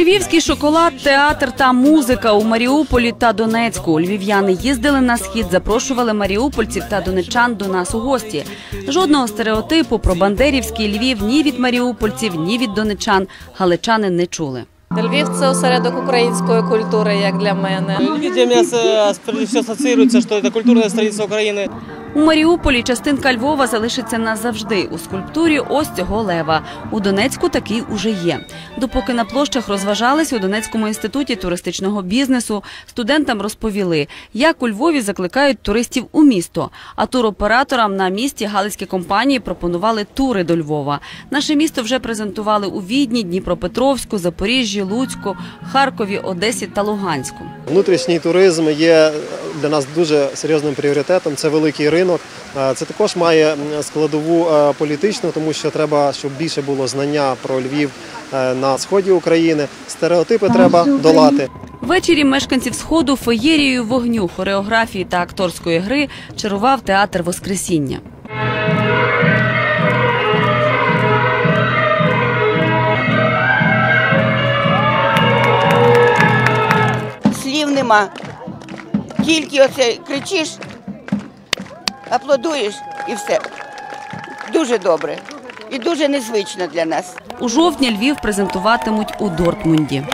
Львівський шоколад, театр та музика у Маріуполі та Донецьку. Львів'яни їздили на схід, запрошували маріупольців та донечан до нас у гості. Жодного стереотипу про бандерівський Львів ні від маріупольців, ні від донечан галичани не чули. Львів це осередок української культури, як для мене. Львів для меня э, прежде всего ассоциируется, что это культурная столица Украины. У Маріуполі частинка Львова залишиться назавжди у скульптурі ось цього лева. У Донецьку такий уже є. Допоки на площах розважались у Донецькому інституті туристичного бізнесу, студентам розповіли, як у Львові закликають туристів у місто. А туроператорам на місці галицькі компанії пропонували тури до Львова. Наше місто вже презентували у Відні, Дніпропетровську, Запоріжжі, Луцьку, Харкові, Одесі та Луганську. Внутрішній туризм є для нас дуже серйозним пріоритетом. Це великий ринок. Це також має складову політичну, тому що треба, щоб більше було знання про Львів е, на сході України. Стереотипи треба долати. Ввечері мешканців сходу феєрією вогню, хореографії та акторської гри чарував театр Воскресіння. Слів нема. Тільки оце кричиш, аплодуєш і все. Дуже добре і дуже незвично для нас. У жовтні Львів презентуватимуть у Дортмунді.